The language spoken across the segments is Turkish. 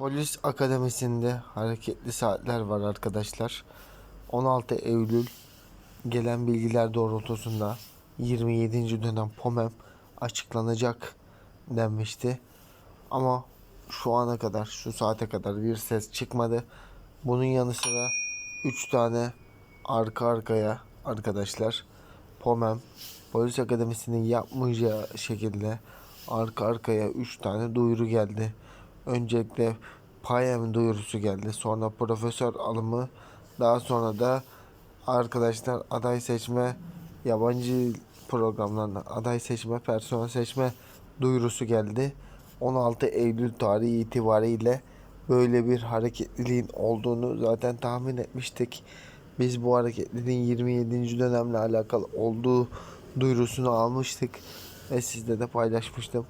Polis Akademisi'nde hareketli saatler var arkadaşlar. 16 Eylül gelen bilgiler doğrultusunda 27. dönem POMEM açıklanacak denmişti. Ama şu ana kadar, şu saate kadar bir ses çıkmadı. Bunun yanı sıra 3 tane arka arkaya arkadaşlar POMEM Polis Akademisi'nin yapmayacağı şekilde arka arkaya 3 tane duyuru geldi. Öncelikle PAYEM duyurusu geldi. Sonra profesör alımı. Daha sonra da arkadaşlar aday seçme yabancı programlarında aday seçme personel seçme duyurusu geldi. 16 Eylül tarihi itibariyle böyle bir hareketliliğin olduğunu zaten tahmin etmiştik. Biz bu hareketliliğin 27. dönemle alakalı olduğu duyurusunu almıştık ve sizle de paylaşmıştım.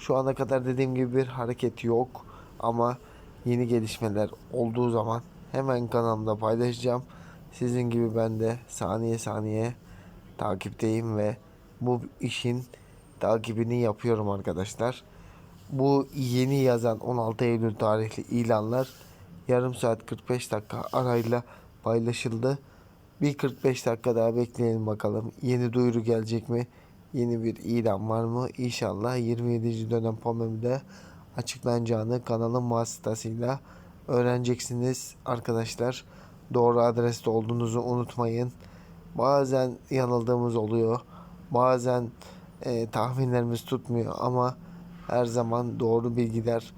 Şu ana kadar dediğim gibi bir hareket yok ama yeni gelişmeler olduğu zaman hemen kanalımda paylaşacağım. Sizin gibi ben de saniye saniye takipteyim ve bu işin takibini yapıyorum arkadaşlar. Bu yeni yazan 16 Eylül tarihli ilanlar yarım saat 45 dakika arayla paylaşıldı. Bir 45 dakika daha bekleyelim bakalım. Yeni duyuru gelecek mi? Yeni bir ilan var mı? İnşallah 27. dönem POMEM'de açıklanacağını kanalın vasıtasıyla öğreneceksiniz arkadaşlar. Doğru adreste olduğunuzu unutmayın. Bazen yanıldığımız oluyor. Bazen e, tahminlerimiz tutmuyor ama her zaman doğru bilgiler,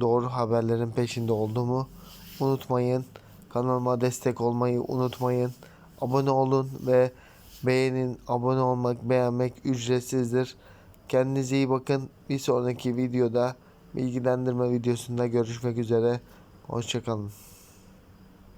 doğru haberlerin peşinde olduğumu unutmayın. Kanalıma destek olmayı unutmayın. Abone olun ve beğenin. Abone olmak, beğenmek ücretsizdir. Kendinize iyi bakın. Bir sonraki videoda bilgilendirme videosunda görüşmek üzere. Hoşçakalın.